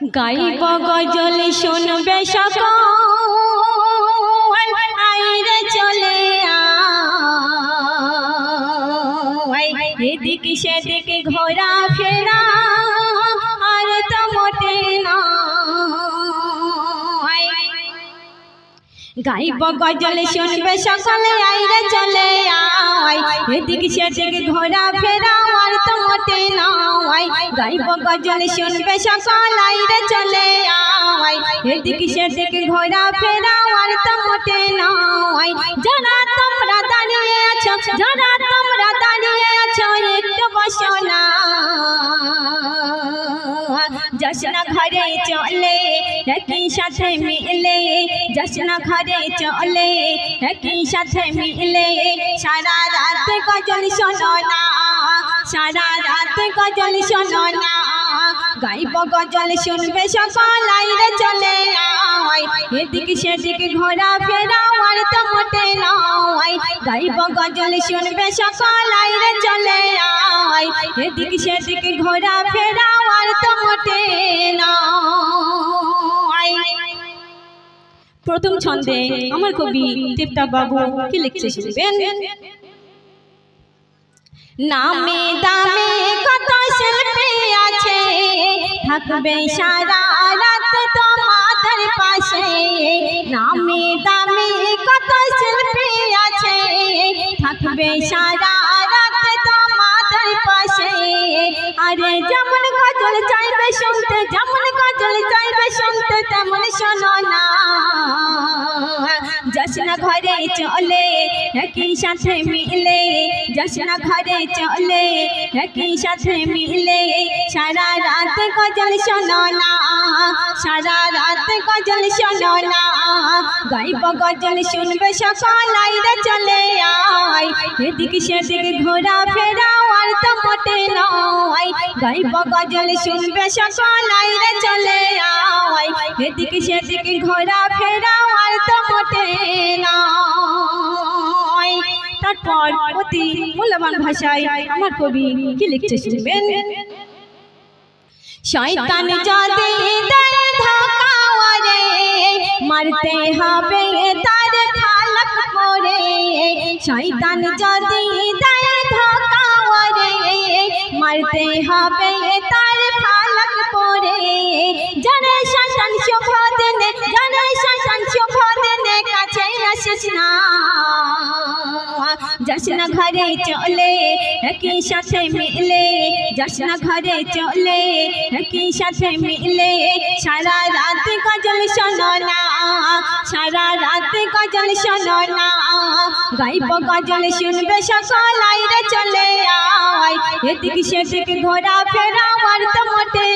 গাইব গজল শুনবে সকল। আইরে চলে আই এদিক সেদিক ঘোরা ফেরা আর তো মোটে না গাইব গজল শুনবে সকলে আইরে চলে আয়। এদিক সেদিক ঘোরা ফেরা, আর তো মোটে নয়। গাইব গজল শুনবে সকল আইরে চলে আয়। এদিক সেদিক ঘোরা ফেরা, আর তো মোটে নয়। যারা তোমরা দাঁড়িয়ে আছো, যারা তোমরা দাঁড়িয়ে আছো, একটু বসো না। জশ্ন ঘরে চলে একই সাথে মিলে জশ্ন ঘরে চলে, একই সাথে মিলে সারা রাত গজল শোনো না, সারা রাত গজল শোনো না। গাইব গজল শুনবে সকল আইরে চলে আয়, এদিক সেদিক ঘোরা ফেরা আর তো মোটে নয়। গাইব গজল শুনবে সকল আইরে চলে আয়, এদিক সেদিক ঘোরা ফেরা আর তো মোটে প্রথম ছন্দে আমার কবি টিপটা বাবু কি লিখছে শুনবেন? নামে দামে কত শিল্পী আছে, থাকবে সারা রাত তোমাদের পাশে। নামে দামে কত শিল্পী আছে, থাকবে সারা রাত তোমাদের পাশে। আরে যেমন গজল চাইবে শুনতে, যেমন কাজল চাইবে শুনতে, তেমন শোনো না। জশ্ন ঘরে চলে, একই সাথে মিলে। জশ্ন ঘরে চলে, একই সাথে মিলে। সারা রাত গজল শোনো না। সারা রাত গজল শোনো না। গাইব গজল শুনবে সকল আইরে চলে আয়। এদিক সেদিক ঘোরা ফেরা আর তো মোটে নয়। গাইব গজল শুনবে সকল আইরে চলে আয়। এদিক সেদিক ঘোরা ফেরা আর তো মোটে নয়। তারপর অতি মূল্যবান ভাষায় আমার কবি কি লিখছে শুনবেন? শয়তান যদি মারতে হবে তার ফালক পরে। শয়তান যদি মারতে হবে তার ফালক পরে। জানে শয়তান শুভ জানে শয়তান শুভ দিনে কাছে আসিস না ঘরে চলে, একই সাথে মিলে। জশ্ন ঘরে চলে, একই সাথে মিলে। সারা রাত গজল শোনো না, সারা রাত গজল শোনো না। গাইব গজল শুনবে সকল আইরে চলে আয়। এদিক সেদিক ঘোরা ফেরা আর তো মোটে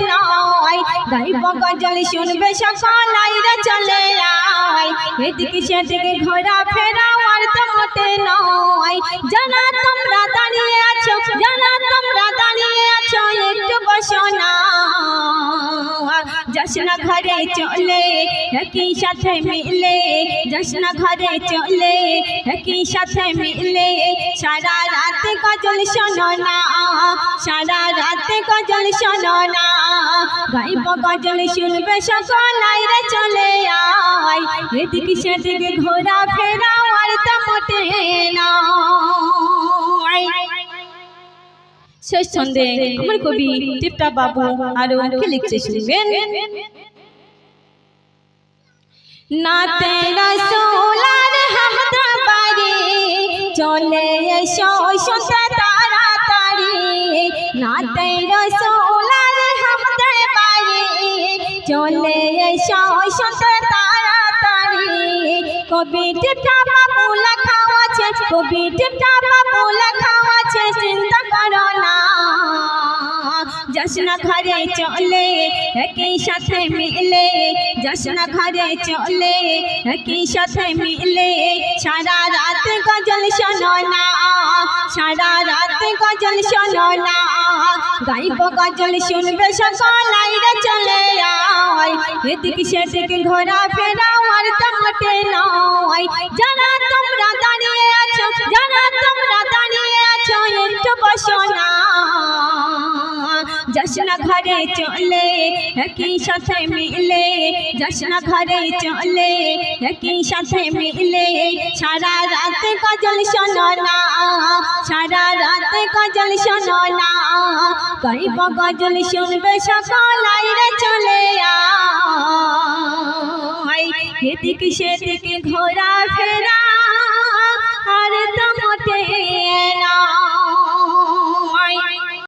শুনবে সকল, আইরে চলে আয়। এদিকে সেদিকে ঘোরা ফেরা আর তো মোটে নয়। জানা তোমরা ঘরে চলে, একই সাথে মিলে, জশ্ন ঘরে চলে, একই সাথে মিলে। সারা রাত গজল শোনো না, সারা রাত গজল শোনো না। গাইব গজল শুনবে সকল আইরে চলে আয়। এদিক সেদিক ঘোরা ফেরা আর তো মোটে নয় শেষ ছন্দে আমার কবি টিপটা বাবু আরও লিখছে শুনবেন? না তেরা সোলার হামদা বাড়ি চলে এসো শুনতে তাড়াতাড়ি। না তেরা সোলার হামদা বাড়ি চলে এসো শুনতে তাড়াতাড়ি। কবি টিপটা বাবু লেখা আছে কবি টিপটা বাবু লেখা আছে চিন্তা জশ্ন ঘরে চলে একই সাথে মিলে জশ্ন ঘরে চলে একই সাথে মিলে সারা রাত গজল শোনো না সারা রাত গজল শোনো না গাইব গজল শুনবে সকল আইরে চলে আয় এদিক সেদিক ঘোরা ফেরা আর তো মোটে নয় যারা তোমরা দাঁড়িয়ে আছো যারা তোমরা দাঁড়িয়ে আছো একটু বসো না যাস ঘরে চলে একই সাথে মিলে যাস ঘরে চলে একই সাথে মিলে সারা রাত গজল শোনো না সারা রাত গজল শোনো না গাইব গজল শুনবে সকল আইরে চলে আয় এদিকে সেদিকে ঘোরা ফেরা আর তো মোটে না